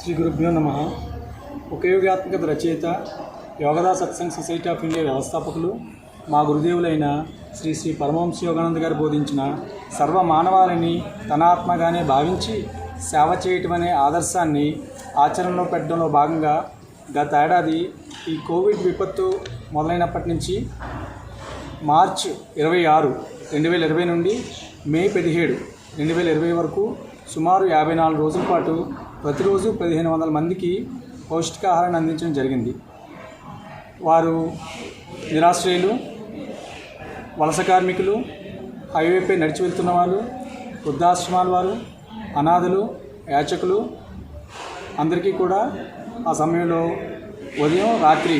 శ్రీ గురుభ్యో నమ ఉపయోగాత్మక రచయిత Yogoda Satsang Society of India వ్యవస్థాపకులు మా గురుదేవులైన శ్రీ శ్రీ పరమహంస యోగానంద్ గారు బోధించిన సర్వ మానవాళిని తన ఆత్మగానే భావించి సేవ చేయటం అనే ఆదర్శాన్ని ఆచరణలో పెట్టడంలో భాగంగా గత ఏడాది ఈ కోవిడ్ విపత్తు మొదలైనప్పటి నుంచి మార్చ్ ఇరవై ఆరు రెండు వేల ఇరవై నుండి మే పదిహేడు రెండు వేల ఇరవై వరకు సుమారు యాభై నాలుగు రోజుల పాటు ప్రతిరోజు పదిహేను వందల మందికి పౌష్టికాహారాన్ని అందించడం జరిగింది. వారు నిరాశ్రయులు వలస కార్మికులు హైవేపై నడిచి వెళ్తున్న వాళ్ళు వృద్ధాశ్రమాల వారు అనాథలు యాచకులు అందరికీ కూడా ఆ సమయంలో ఉదయం రాత్రి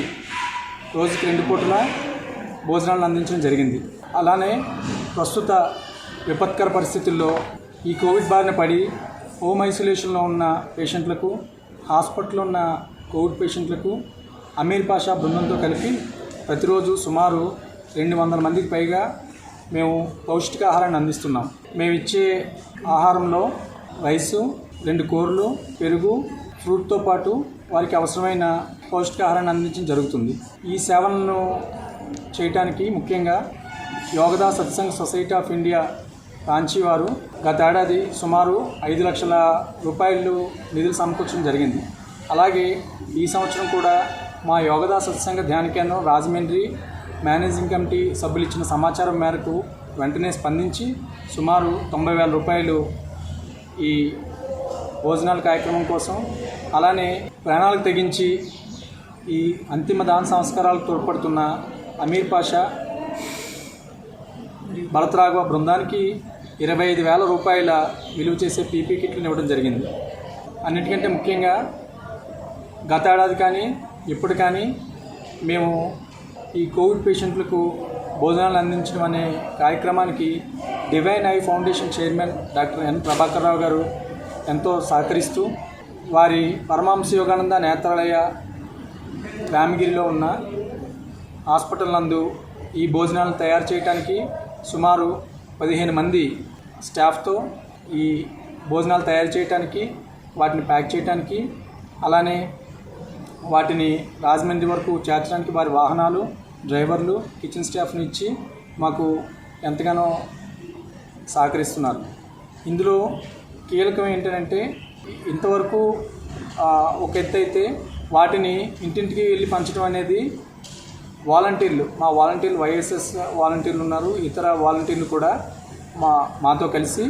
రోజుకి రెండు పూటల భోజనాలను అందించడం జరిగింది. అలానే ప్రస్తుత విపత్కర పరిస్థితుల్లో ఈ కోవిడ్ బారిన పడి హోమ్ ఐసోలేషన్లో ఉన్న పేషెంట్లకు హాస్పిటల్లో ఉన్న కోవిడ్ పేషెంట్లకు అమీర్ పాషా బృందంతో కలిపి ప్రతిరోజు సుమారు రెండు వందల మందికి పైగా మేము పౌష్టికాహారాన్ని అందిస్తున్నాం. మేము ఇచ్చే ఆహారంలో రైసు రెండు కూరలు పెరుగు ఫ్రూట్తో పాటు వారికి అవసరమైన పౌష్టికాహారాన్ని అందించడం జరుగుతుంది. ఈ సేవలను చేయటానికి ముఖ్యంగా Yogoda Satsang Society of India Ranchi వారు సుమారు ఐదు లక్షల రూపాయలు నిధులు సమకూర్చడం జరిగింది. అలాగే ఈ సంవత్సరం కూడా మా యోగదా సత్సంగ ధ్యాన కేంద్రం రాజమండ్రి మేనేజింగ్ కమిటీ సభ్యులు ఇచ్చిన సమాచారం మేరకు వెంటనే స్పందించి సుమారు తొంభై వేల రూపాయలు ఈ భోజనాల కార్యక్రమం కోసం అలానే ప్రాణాలకు తెగించి ఈ అంతిమ దాన సంస్కారాలకు తోడ్పడుతున్న అమీర్ పాషా భరతరాఘవ బృందానికి ఇరవై ఐదు వేల రూపాయల విలువ చేసే పీపీ కిట్లను ఇవ్వడం జరిగింది. అన్నిటికంటే ముఖ్యంగా గత ఏడాది కానీ ఇప్పుడు కానీ మేము ఈ కోవిడ్ పేషెంట్లకు భోజనాలు అందించడం అనే కార్యక్రమానికి Divine Eye Foundation chairman doctor N Prabhakar Rao గారు ఎంతో సహకరిస్తూ వారి పరమాంశ యోగానంద నేత్రాలయ రామగిరిలో ఉన్న హాస్పిటల్ నందు ఈ భోజనాలను తయారు చేయడానికి సుమారు పదిహేను మంది స్టాఫ్తో ఈ భోజనాలు తయారు చేయడానికి వాటిని ప్యాక్ చేయడానికి అలానే వాటిని రాజమండ్రి వరకు చేర్చడానికి వారి వాహనాలు డ్రైవర్లు కిచెన్ స్టాఫ్ని ఇచ్చి మాకు ఎంతగానో సహకరిస్తున్నారు. ఇందులో కీలకం ఏంటంటే ఇంతవరకు ఒక ఎత్తు అయితే వాటిని ఇంటింటికి వెళ్ళి పంచడం అనేది వాలంటీర్లు మా వాలంటీర్లు వైఎస్ఎస్ వాలంటీర్లు ఉన్నారు ఇతర వాలంటీర్లు కూడా మా మాతో కలిసి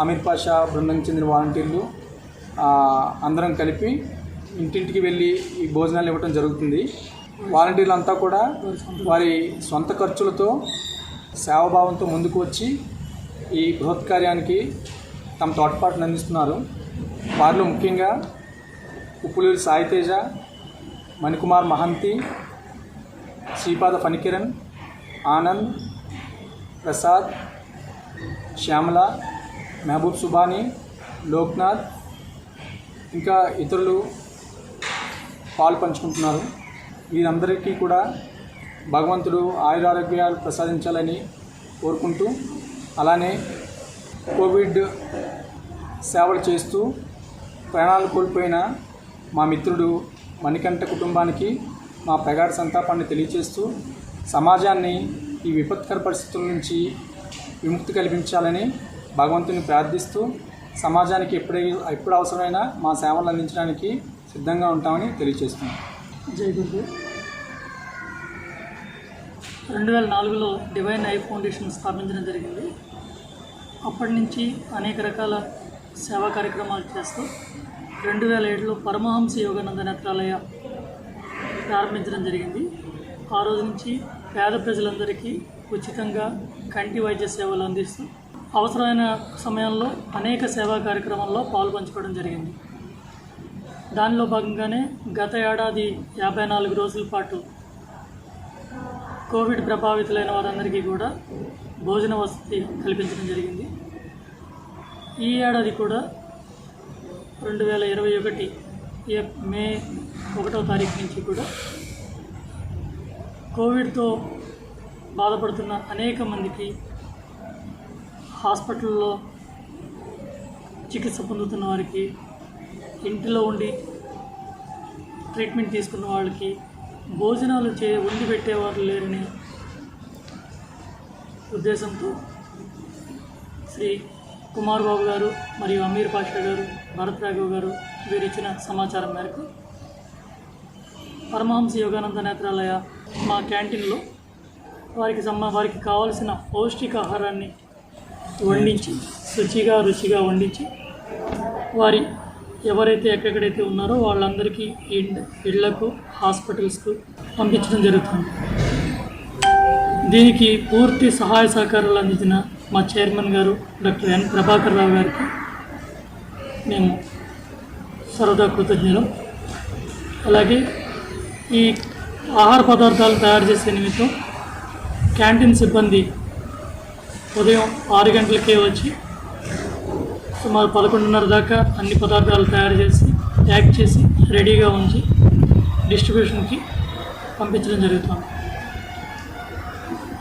అమీర్ పాషా బృందం చెందిన వాలంటీర్లు అందరం కలిపి ఇంటింటికి వెళ్ళి ఈ భోజనాలు ఇవ్వటం జరుగుతుంది. వాలంటీర్లు అంతా కూడా వారి సొంత ఖర్చులతో సేవాభావంతో ముందుకు వచ్చి ఈ బృహత్ కార్యానికి తమ తోడ్పాటును అందిస్తున్నారు. వారిలో ముఖ్యంగా ఉప్పులూరి సాయితేజ మణికుమార్ మహంతి శ్రీపాద ఫణికిరణ్ ఆనంద్ ప్రసాద్ శ్యామల మహబూబ్ సుబానీ లోక్నాథ్ ఇంకా ఇతరులు పాలు పంచుకుంటున్నారు. వీరందరికీ కూడా భగవంతుడు ఆయురారోగ్యాలు ప్రసాదించాలని కోరుకుంటూ అలానే కోవిడ్ సేవలు చేస్తూ ప్రాణాలు కోల్పోయిన మా మిత్రుడు మణికంఠ కుటుంబానికి మా ప్రగాఢ సంతాపాన్ని తెలియజేస్తూ సమాజాన్ని ఈ విపత్కర పరిస్థితుల నుంచి విముక్తి కల్పించాలని భగవంతుని ప్రార్థిస్తూ సమాజానికి ఎప్పుడై ఎప్పుడు అవసరమైనా మా సేవలు అందించడానికి సిద్ధంగా ఉంటామని తెలియజేస్తున్నాం. జై గురు రెండు వేల నాలుగులో డివైన్ ఐ ఫౌండేషన్ స్థాపించడం జరిగింది. అప్పటి నుంచి అనేక రకాల సేవా కార్యక్రమాలు చేస్తూ రెండు వేల ఏడులో పరమహంస యోగానంద నేత్రాలయ ప్రారంభించడం జరిగింది. ఆ రోజు నుంచి పేద ప్రజలందరికీ ఉచితంగా కంటి వైద్య సేవలు అందిస్తూ అవసరమైన సమయంలో అనేక సేవా కార్యక్రమాల్లో పాల్పంచుకోవడం జరిగింది. దానిలో భాగంగానే గత ఏడాది యాభై నాలుగు రోజుల పాటు కోవిడ్ ప్రభావితులైన వారందరికీ కూడా భోజన వసతి కల్పించడం జరిగింది. ఈ ఏడాది కూడా రెండు వేల ఇరవై ఒకటి ఏ- మే ఒకటో తారీఖు నుంచి కూడా కోవిడ్తో బాధపడుతున్న అనేక మందికి హాస్పిటల్లో చికిత్స పొందుతున్న వారికి ఇంటిలో ఉండి ట్రీట్మెంట్ తీసుకున్న వాళ్ళకి భోజనాలు చే వండి పెట్టేవారు లేరని ఉద్దేశంతో శ్రీ కుమార్ బాబు గారు మరియు అమీర్ పాషా గారు భరత్ రాఘవ్ గారు వీరు ఇచ్చిన సమాచారం మేరకు పరమహంస యోగానంద నేత్రాలయ మా క్యాంటీన్లో వారికి సంబ వారికి కావలసిన పౌష్టికాహారాన్ని వండించి శుచిగా రుచిగా వండించి వారి ఎవరైతే ఎక్కడెక్కడైతే ఉన్నారో వాళ్ళందరికీ ఇండ్ ఇళ్ళకు హాస్పిటల్స్కు పంపించడం జరుగుతుంది. దీనికి పూర్తి సహాయ సహకారాలు అందించిన మా చైర్మన్ గారు డాక్టర్ ఎన్ ప్రభాకర్ రావు గారికి మేము సరదా కృతజ్ఞులం. అలాగే ఈ ఆహార పదార్థాలు తయారు చేసే నిమిత్తం క్యాంటీన్ సిబ్బంది ఉదయం ఆరు గంటలకే వచ్చి సుమారు పదకొండున్నర దాకా అన్ని పదార్థాలు తయారు చేసి ప్యాక్ చేసి రెడీగా ఉంచి డిస్ట్రిబ్యూషన్కి పంపించడం జరుగుతుంది.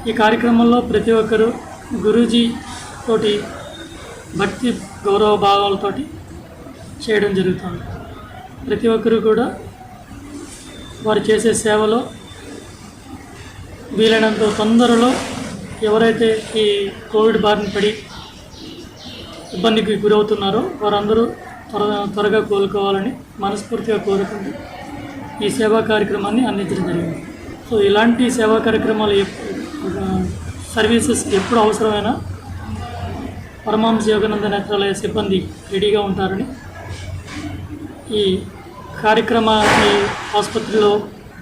ఈ కార్యక్రమంలో ప్రతి ఒక్కరూ గురూజీ తోటి భక్తి గౌరవ భావాలతోటి చేయడం జరుగుతుంది. ప్రతి ఒక్కరూ కూడా వారు చేసే సేవలో వీలైనంత తొందరలో ఎవరైతే ఈ కోవిడ్ బారిన పడి ఇబ్బందికి గురవుతున్నారో వారందరూ త్వర త్వరగా కోలుకోవాలని మనస్ఫూర్తిగా కోరుకుంటూ ఈ సేవా కార్యక్రమాన్ని అందించడం జరిగింది. సో ఇలాంటి సేవా కార్యక్రమాలు సర్వీసెస్ ఎప్పుడు అవసరమైనా పరమాంశ యోగానంద నేత్రాలయ సిబ్బంది రెడీగా ఉంటారని ఈ కార్యక్రమాన్ని ఆసుపత్రిలో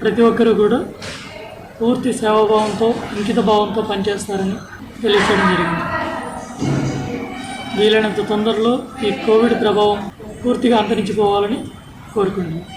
ప్రతి ఒక్కరూ కూడా పూర్తి సేవాభావంతో అంకిత భావంతో పనిచేస్తారని తెలియచేయడం జరిగింది. వీలైనంత తొందరలో ఈ కోవిడ్ ప్రభావం పూర్తిగా అంతరించిపోవాలని కోరుకుంటున్నాను